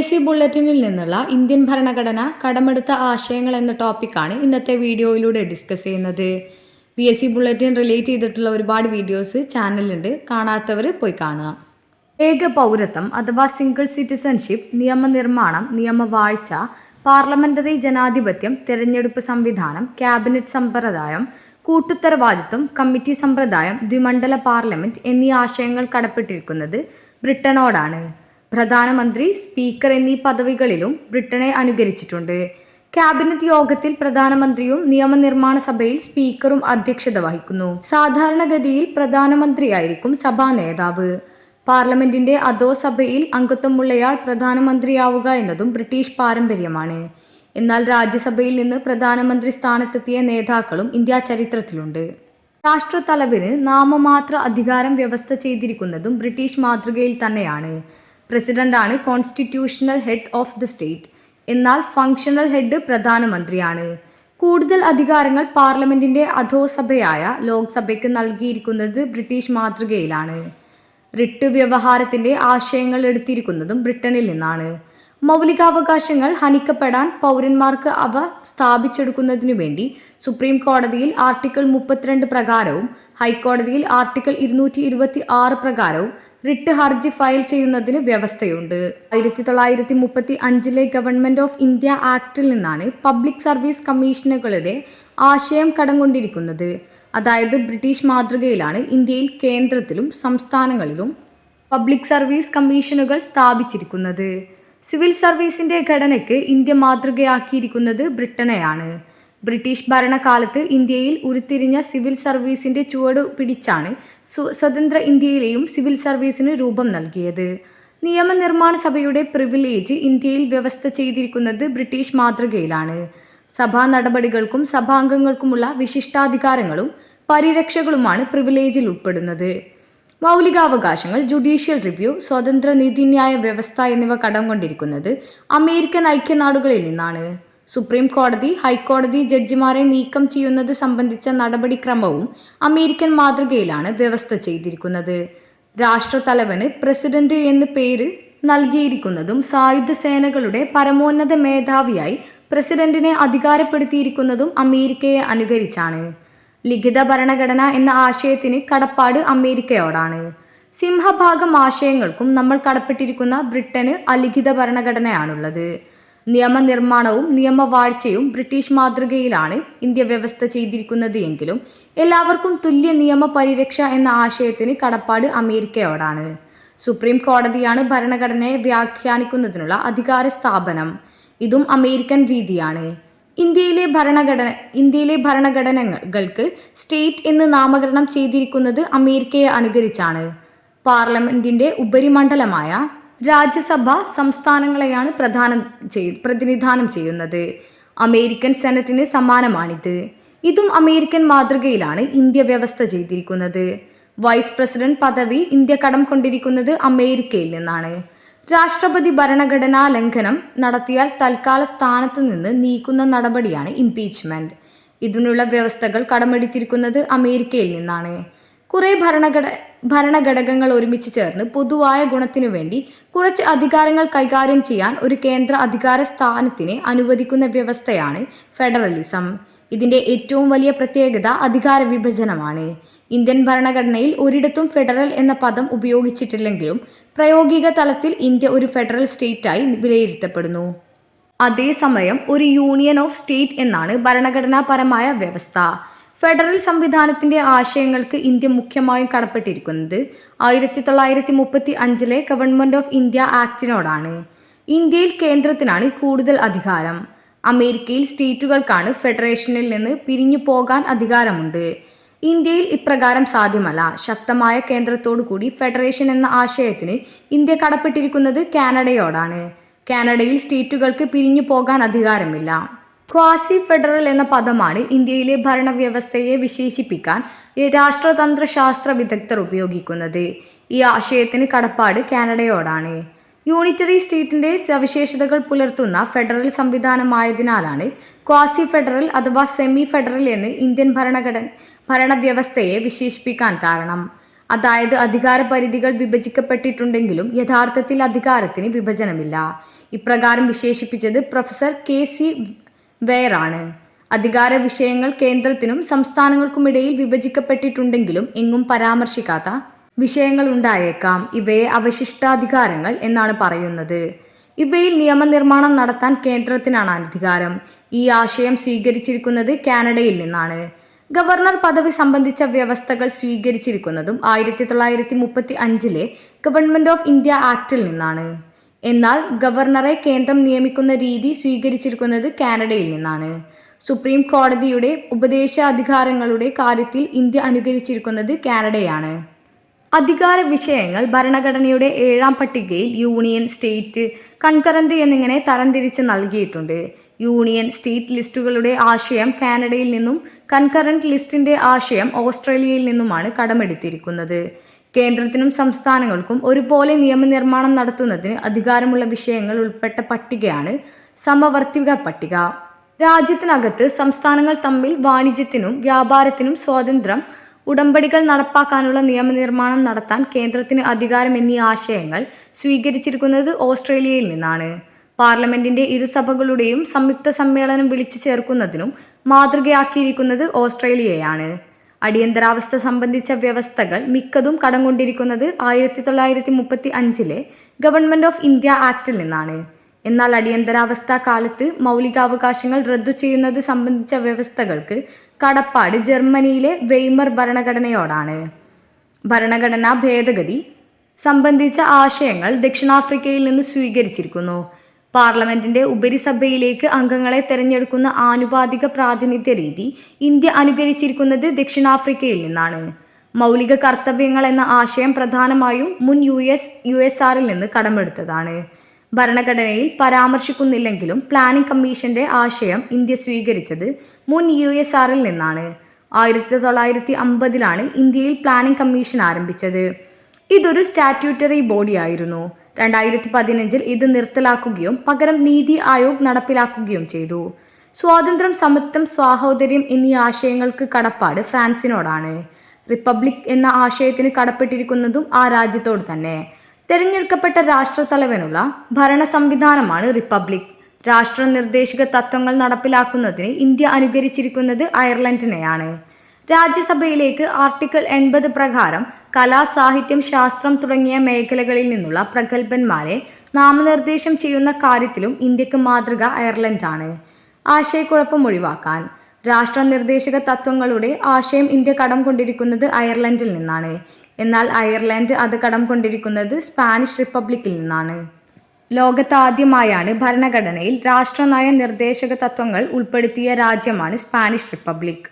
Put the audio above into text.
S C ബുള്ളറ്റിനിൽ നിന്നുള്ള Indian ഭരണഘടന കടമെടുത്ത ആശയങ്ങൾ എന്ന ടോപ്പിക്കാണ് ഇന്നത്തെ വീഡിയോയിലൂടെ ഡിസ്കസ് ചെയ്യുന്നത്. P S C bulletin relate ചെയ്തിട്ടുള്ള ഒരുപാട് വീഡിയോസ് ചാനലുണ്ട് കാണാത്തവർ പോയി കാണുക. ഏക പൗരത്വം അഥവാ സിംഗിൾ സിറ്റിസൺഷിപ്പ് നിയമനിർമ്മാണം നിയമവാഴ്ച പാർലമെന്ററി ജനാധിപത്യം തിരഞ്ഞെടുപ്പ് സംവിധാനം ക്യാബിനറ്റ് സമ്പ്രദായം കൂട്ടുത്തരവാദിത്വം കമ്മിറ്റി സമ്പ്രദായം ദ്വിമണ്ഡല പാർലമെന്റ് എന്നീ ആശയങ്ങൾ കടപ്പെട്ടിരിക്കുന്നത് ബ്രിട്ടനോടാണ്. പ്രധാനമന്ത്രി സ്പീക്കർ എന്നീ പദവികളിലും ബ്രിട്ടനെ അനുകരിച്ചിട്ടുണ്ട്. ക്യാബിനറ്റ് യോഗത്തിൽ പ്രധാനമന്ത്രിയും നിയമനിർമ്മാണ സഭയിൽ സ്പീക്കറും അധ്യക്ഷത വഹിക്കുന്നു. സാധാരണഗതിയിൽ പ്രധാനമന്ത്രിയായിരിക്കും സഭാ നേതാവ്. പാർലമെന്റിന്റെ അധോസഭയിൽ അംഗത്വമുള്ളയാൾ പ്രധാനമന്ത്രിയാവുക എന്നതും ബ്രിട്ടീഷ് പാരമ്പര്യമാണ്. എന്നാൽ രാജ്യസഭയിൽ നിന്ന് പ്രധാനമന്ത്രി സ്ഥാനത്തെത്തിയ നേതാക്കളും ഇന്ത്യ ചരിത്രത്തിലുണ്ട്. രാഷ്ട്രത്തലവിന് നാമമാത്ര അധികാരം വ്യവസ്ഥ ചെയ്തിരിക്കുന്നതും ബ്രിട്ടീഷ് മാതൃകയിൽ തന്നെയാണ്. പ്രസിഡന്റാണ് constitutional head of the state. എന്നാൽ ഫങ്ഷണൽ ഹെഡ് പ്രധാനമന്ത്രിയാണ്. കൂടുതൽ അധികാരങ്ങൾ പാർലമെന്റിന്റെ അധോസഭയായ ലോക്സഭയ്ക്ക് നൽകിയിരിക്കുന്നത് ബ്രിട്ടീഷ് മാതൃകയിലാണ്. റിട്ട് വ്യവഹാരത്തിന്റെ ആശയങ്ങൾ എടുത്തിരിക്കുന്നതും ബ്രിട്ടനിൽ നിന്നാണ്. മൗലികാവകാശങ്ങൾ ഹനിക്കപ്പെടാൻ പൗരന്മാർക്ക് അവ സ്ഥാപിച്ചെടുക്കുന്നതിനു വേണ്ടി സുപ്രീം കോടതിയിൽ ആർട്ടിക്കിൾ മുപ്പത്തിരണ്ട് പ്രകാരവും ഹൈക്കോടതിയിൽ ആർട്ടിക്കിൾ ഇരുന്നൂറ്റി ഇരുപത്തി ആറ് പ്രകാരവും റിട്ട് ഹർജി ഫയൽ ചെയ്യുന്നതിന് വ്യവസ്ഥയുണ്ട്. ആയിരത്തി തൊള്ളായിരത്തി മുപ്പത്തി അഞ്ചിലെ ഗവൺമെന്റ് ഓഫ് ഇന്ത്യ ആക്ടിൽ നിന്നാണ് പബ്ലിക് സർവീസ് കമ്മീഷനുകളുടെ ആശയം കടം കൊണ്ടിരിക്കുന്നത് അതായത് ബ്രിട്ടീഷ് മാതൃകയിലാണ് ഇന്ത്യയിൽ കേന്ദ്രത്തിലും സംസ്ഥാനങ്ങളിലും പബ്ലിക് സർവീസ് കമ്മീഷനുകൾ സ്ഥാപിച്ചിരിക്കുന്നത്. സിവിൽ സർവീസിന്റെ ഘടനയ്ക്ക് ഇന്ത്യ മാതൃകയാക്കിയിരിക്കുന്നത് ബ്രിട്ടനെയാണ്. ബ്രിട്ടീഷ് ഭരണകാലത്ത് ഇന്ത്യയിൽ ഉരുത്തിരിഞ്ഞ സിവിൽ സർവീസിന്റെ ചുവട് പിടിച്ചാണ് സ്വതന്ത്ര ഇന്ത്യയിലെയും സിവിൽ സർവീസിന് രൂപം നൽകിയത്. നിയമനിർമ്മാണ സഭയുടെ പ്രിവിലേജ് ഇന്ത്യയിൽ വ്യവസ്ഥ ചെയ്തിരിക്കുന്നത് ബ്രിട്ടീഷ് മാതൃകയിലാണ്. സഭാ നടപടികൾക്കും സഭാംഗങ്ങൾക്കുമുള്ള വിശിഷ്ടാധികാരങ്ങളും പരിരക്ഷകളുമാണ് പ്രിവിലേജിൽ ഉൾപ്പെടുന്നത്. മൗലികാവകാശങ്ങൾ ജുഡീഷ്യൽ റിവ്യൂ സ്വതന്ത്ര നീതിന്യായ വ്യവസ്ഥ എന്നിവ കടം കൊണ്ടിരിക്കുന്നത് അമേരിക്കൻ ഐക്യനാടുകളിൽ നിന്നാണ്. സുപ്രീം കോടതി ഹൈക്കോടതി ജഡ്ജിമാരെ നീക്കം ചെയ്യുന്നത് സംബന്ധിച്ച നടപടിക്രമവും അമേരിക്കൻ മാതൃകയിലാണ് വ്യവസ്ഥ ചെയ്തിരിക്കുന്നത്. രാഷ്ട്രതലവന് പ്രസിഡന്റ് എന്ന് പേര് നൽകിയിരിക്കുന്നതും സായുധ സേനകളുടെ പരമോന്നത മേധാവിയായി പ്രസിഡന്റിനെ അധികാരപ്പെടുത്തിയിരിക്കുന്നതും അമേരിക്കയെ അനുകരിച്ചാണ്. ലിഖിത ഭരണഘടന എന്ന ആശയത്തിന് കടപ്പാട് അമേരിക്കയോടാണ്. സിംഹഭാഗം ആശയങ്ങൾക്കും നമ്മൾ കടപ്പെട്ടിരിക്കുന്ന ബ്രിട്ടന് അലിഖിത ഭരണഘടനയാണുള്ളത്. നിയമനിർമ്മാണവും നിയമവാഴ്ചയും ബ്രിട്ടീഷ് മാതൃകയിലാണ് ഇന്ത്യ വ്യവസ്ഥ ചെയ്തിരിക്കുന്നത് എങ്കിലും എല്ലാവർക്കും തുല്യ നിയമ പരിരക്ഷ എന്ന ആശയത്തിന് കടപ്പാട് അമേരിക്കയോടാണ്. സുപ്രീം കോടതിയാണ് ഭരണഘടനയെ വ്യാഖ്യാനിക്കുന്നതിനുള്ള അധികാര സ്ഥാപനം. ഇതും അമേരിക്കൻ രീതിയാണ്. ഇന്ത്യയിലെ ഭരണഘടന ഇന്ത്യയിലെ ഭരണഘടനകൾക്ക് സ്റ്റേറ്റ് എന്ന് നാമകരണം ചെയ്തിരിക്കുന്നത് അമേരിക്കയെ അനുകരിച്ചാണ്. പാർലമെന്റിന്റെ ഉപരിമണ്ഡലമായ രാജ്യസഭ സംസ്ഥാനങ്ങളെയാണ് പ്രധാനം ചെയ് പ്രതിനിധാനം ചെയ്യുന്നത്. അമേരിക്കൻ സെനറ്റിന് സമാനമാണിത് ഇതും അമേരിക്കൻ മാതൃകയിലാണ് ഇന്ത്യ വ്യവസ്ഥ ചെയ്തിരിക്കുന്നത്. വൈസ് പ്രസിഡന്റ് പദവി ഇന്ത്യ കടം കൊണ്ടിരിക്കുന്നത് അമേരിക്കയിൽ നിന്നാണ്. രാഷ്ട്രപതി ഭരണഘടനാ ലംഘനം നടത്തിയാൽ തൽക്കാല സ്ഥാനത്ത് നിന്ന് നീക്കുന്ന നടപടിയാണ് ഇംപീച്ച്മെന്റ്. ഇതിനുള്ള വ്യവസ്ഥകൾ കടമെടുത്തിരിക്കുന്നത് അമേരിക്കയിൽ നിന്നാണ്. കുറെ ഭരണഘട ഭരണഘടകങ്ങൾ ഒരുമിച്ച് ചേർന്ന് പൊതുവായ ഗുണത്തിനു വേണ്ടി കുറച്ച് അധികാരങ്ങൾ കൈകാര്യം ചെയ്യാൻ ഒരു കേന്ദ്ര അധികാര സ്ഥാനത്തിനെ അനുവദിക്കുന്ന വ്യവസ്ഥയാണ് ഫെഡറലിസം. ഇതിന്റെ ഏറ്റവും വലിയ പ്രത്യേകത അധികാര വിഭജനമാണ്. ഇന്ത്യൻ ഭരണഘടനയിൽ ഒരിടത്തും ഫെഡറൽ എന്ന പദം ഉപയോഗിച്ചിട്ടില്ലെങ്കിലും പ്രായോഗിക തലത്തിൽ ഇന്ത്യ ഒരു ഫെഡറൽ സ്റ്റേറ്റായി വിലയിരുത്തപ്പെടുന്നു. അതേസമയം ഒരു യൂണിയൻ ഓഫ് സ്റ്റേറ്റ് എന്നാണ് ഭരണഘടനാപരമായ വ്യവസ്ഥ. ഫെഡറൽ സംവിധാനത്തിന്റെ ആശയങ്ങൾക്ക് ഇന്ത്യ മുഖ്യമായും കടപ്പെട്ടിരിക്കുന്നത് ആയിരത്തി തൊള്ളായിരത്തി മുപ്പത്തി അഞ്ചിലെ ഗവൺമെന്റ് ഓഫ് ഇന്ത്യ ആക്ടിനോടാണ്. ഇന്ത്യയിൽ കേന്ദ്രത്തിനാണ് കൂടുതൽ അധികാരം. അമേരിക്കയിൽ സ്റ്റേറ്റുകൾക്കാണ് ഫെഡറേഷനിൽ നിന്ന് പിരിഞ്ഞു പോകാൻ അധികാരമുണ്ട്. ഇന്ത്യയിൽ ഇപ്രകാരം സാധ്യമല്ല. ശക്തമായ കേന്ദ്രത്തോടു കൂടി ഫെഡറേഷൻ എന്ന ആശയത്തിന് ഇന്ത്യ കടപ്പെട്ടിരിക്കുന്നത് കാനഡയോടാണ്. കാനഡയിൽ സ്റ്റേറ്റുകൾക്ക് പിരിഞ്ഞു പോകാൻ അധികാരമില്ല. ക്വാസി ഫെഡറൽ എന്ന പദമാണ് ഇന്ത്യയിലെ ഭരണവ്യവസ്ഥയെ വിശേഷിപ്പിക്കാൻ രാഷ്ട്രതന്ത്ര ശാസ്ത്ര വിദഗ്ധർ ഉപയോഗിക്കുന്നത്. ഈ ആശയത്തിന് കടപ്പാട് കാനഡയോടാണ്. യൂണിറ്ററി സ്റ്റേറ്റിന്റെ സവിശേഷതകൾ പുലർത്തുന്ന ഫെഡറൽ സംവിധാനമായതിനാലാണ് ക്വാസി ഫെഡറൽ അഥവാ സെമി ഫെഡറൽ എന്ന് ഇന്ത്യൻ ഭരണഘടന ഭരണവ്യവസ്ഥയെ വിശേഷിപ്പിക്കാൻ കാരണം. അതായത് അധികാര പരിധികൾ വിഭജിക്കപ്പെട്ടിട്ടുണ്ടെങ്കിലും യഥാർത്ഥത്തിൽ അധികാരത്തിന് വിഭജനമില്ല. ഇപ്രകാരം വിശേഷിപ്പിച്ചത് പ്രൊഫസർ കെ സി വെയറാണ് അധികാര വിഷയങ്ങൾ കേന്ദ്രത്തിനും സംസ്ഥാനങ്ങൾക്കുമിടയിൽ വിഭജിക്കപ്പെട്ടിട്ടുണ്ടെങ്കിലും എങ്ങും പരാമർശിക്കാത്ത വിഷയങ്ങൾ ഉണ്ടായേക്കാം. ഇവയെ അവശിഷ്ടാധികാരങ്ങൾ എന്നാണ് പറയുന്നത്. ഇവയിൽ നിയമനിർമ്മാണം നടത്താൻ കേന്ദ്രത്തിനാണ് അധികാരം. ഈ ആശയം സ്വീകരിച്ചിരിക്കുന്നത് കാനഡയിൽ നിന്നാണ്. ഗവർണർ പദവി സംബന്ധിച്ച വ്യവസ്ഥകൾ സ്വീകരിച്ചിരിക്കുന്നതും ആയിരത്തി തൊള്ളായിരത്തി മുപ്പത്തി അഞ്ചിലെ ഗവൺമെന്റ് ഓഫ് ഇന്ത്യ ആക്ടിൽ നിന്നാണ്. എന്നാൽ ഗവർണറെ കേന്ദ്രം നിയമിക്കുന്ന രീതി സ്വീകരിച്ചിരിക്കുന്നത് കാനഡയിൽ നിന്നാണ്. സുപ്രീം കോടതിയുടെ ഉപദേശാധികാരങ്ങളുടെ കാര്യത്തിൽ ഇന്ത്യ അനുകരിച്ചിരിക്കുന്നത് കാനഡയാണ്. അധികാര വിഷയങ്ങൾ ഭരണഘടനയുടെ ഏഴാം പട്ടികയിൽ യൂണിയൻ സ്റ്റേറ്റ് കൺകറന്റ് എന്നിങ്ങനെ തരംതിരിച്ച് നൽകിയിട്ടുണ്ട്. യൂണിയൻ സ്റ്റേറ്റ് ലിസ്റ്റുകളുടെ ആശയം കാനഡയിൽ നിന്നും കൺകറന്റ് ലിസ്റ്റിന്റെ ആശയം ഓസ്ട്രേലിയയിൽ നിന്നുമാണ് കടമെടുത്തിരിക്കുന്നത്. കേന്ദ്രത്തിനും സംസ്ഥാനങ്ങൾക്കും ഒരുപോലെ നിയമനിർമ്മാണം നടത്തുന്നതിന് അധികാരമുള്ള വിഷയങ്ങൾ ഉൾപ്പെട്ട പട്ടികയാണ് സമവർത്തിക പട്ടിക. രാജ്യത്തിനകത്ത് സംസ്ഥാനങ്ങൾ തമ്മിൽ വാണിജ്യത്തിനും വ്യാപാരത്തിനും സ്വാതന്ത്ര്യം ഉടമ്പടികൾ നടപ്പാക്കാനുള്ള നിയമനിർമ്മാണം നടത്താൻ കേന്ദ്രത്തിന് അധികാരം എന്നീ ആശയങ്ങൾ സ്വീകരിച്ചിരിക്കുന്നത് ഓസ്ട്രേലിയയിൽ നിന്നാണ്. പാർലമെന്റിന്റെ ഇരുസഭകളുടെയും സംയുക്ത സമ്മേളനം വിളിച്ചു ചേർക്കുന്നതിനും മാതൃകയാക്കിയിരിക്കുന്നത് ഓസ്ട്രേലിയയാണ്. അടിയന്തരാവസ്ഥ സംബന്ധിച്ച വ്യവസ്ഥകൾ മിക്കതും കടംകൊണ്ടിരിക്കുന്നത് ആയിരത്തി തൊള്ളായിരത്തി മുപ്പത്തി അഞ്ചിലെ ഗവൺമെന്റ് ഓഫ് ഇന്ത്യ ആക്റ്റിൽ നിന്നാണ്. എന്നാൽ അടിയന്തരാവസ്ഥ കാലത്ത് മൗലികാവകാശങ്ങൾ റദ്ദു ചെയ്യുന്നത് സംബന്ധിച്ച വ്യവസ്ഥകൾക്ക് കടപ്പാട് ജർമ്മനിയിലെ വെയ്മർ ഭരണഘടനയോടാണ്. ഭരണഘടനാ ഭേദഗതി സംബന്ധിച്ച ആശയങ്ങൾ ദക്ഷിണാഫ്രിക്കയിൽ നിന്ന് സ്വീകരിച്ചിരിക്കുന്നു. പാർലമെന്റിന്റെ ഉപരിസഭയിലേക്ക് അംഗങ്ങളെ തെരഞ്ഞെടുക്കുന്ന ആനുപാതിക പ്രാതിനിധ്യ രീതി ഇന്ത്യ അനുകരിച്ചിരിക്കുന്നത് ദക്ഷിണാഫ്രിക്കയിൽ നിന്നാണ്. മൗലിക കർത്തവ്യങ്ങൾ എന്ന ആശയം പ്രധാനമായും മുൻ യു എസ് യു എസ് ആറിൽ നിന്ന് കടമെടുത്തതാണ്. ഭരണഘടനയിൽ പരാമർശിക്കുന്നില്ലെങ്കിലും പ്ലാനിംഗ് കമ്മീഷന്റെ ആശയം ഇന്ത്യ സ്വീകരിച്ചത് മുൻ യു എസ് ആറിൽ നിന്നാണ്. ആയിരത്തി തൊള്ളായിരത്തി അമ്പതിലാണ് ഇന്ത്യയിൽ പ്ലാനിംഗ് കമ്മീഷൻ ആരംഭിച്ചത്. ഇതൊരു സ്റ്റാറ്റ്യൂട്ടറി ബോഡിയായിരുന്നു. രണ്ടായിരത്തി പതിനഞ്ചിൽ ഇത് നിർത്തലാക്കുകയും പകരം നീതി ആയോഗ് നടപ്പിലാക്കുകയും ചെയ്തു. സ്വാതന്ത്ര്യം സമത്വം സ്വാഹോദര്യം എന്നീ ആശയങ്ങൾക്ക് കടപ്പാട് ഫ്രാൻസിനോടാണ്. റിപ്പബ്ലിക് എന്ന ആശയത്തിന് കടപ്പെട്ടിരിക്കുന്നതും ആ രാജ്യത്തോട് തന്നെ. തെരഞ്ഞെടുക്കപ്പെട്ട രാഷ്ട്രത്തലവനുള്ള ഭരണ സംവിധാനമാണ് റിപ്പബ്ലിക്. രാഷ്ട്ര നിർദ്ദേശക തത്വങ്ങൾ നടപ്പിലാക്കുന്നതിന് ഇന്ത്യ അനുകരിച്ചിരിക്കുന്നത് അയർലൻഡിനെയാണ്. രാജ്യസഭയിലേക്ക് ആർട്ടിക്കിൾ എൺപത് പ്രകാരം കലാ സാഹിത്യം ശാസ്ത്രം തുടങ്ങിയ മേഖലകളിൽ നിന്നുള്ള പ്രഗത്ഭന്മാരെ നാമനിർദ്ദേശം ചെയ്യുന്ന കാര്യത്തിലും ഇന്ത്യയ്ക്ക് മാതൃക അയർലൻഡാണ്. ആശയക്കുഴപ്പം ഒഴിവാക്കാൻ രാഷ്ട്ര നിർദ്ദേശക തത്വങ്ങളുടെ ആശയം ഇന്ത്യ കടം കൊണ്ടിരിക്കുന്നത് അയർലൻഡിൽ നിന്നാണ്. എന്നാൽ അയർലൻഡ് അത് കടം കൊണ്ടിരിക്കുന്നത് സ്പാനിഷ് റിപ്പബ്ലിക്കിൽ നിന്നാണ്. ലോകത്താദ്യമായാണ് ഭരണഘടനയിൽ രാഷ്ട്രനയ നിർദ്ദേശക തത്വങ്ങൾ ഉൾപ്പെടുത്തിയ രാജ്യമാണ് സ്പാനിഷ് റിപ്പബ്ലിക്.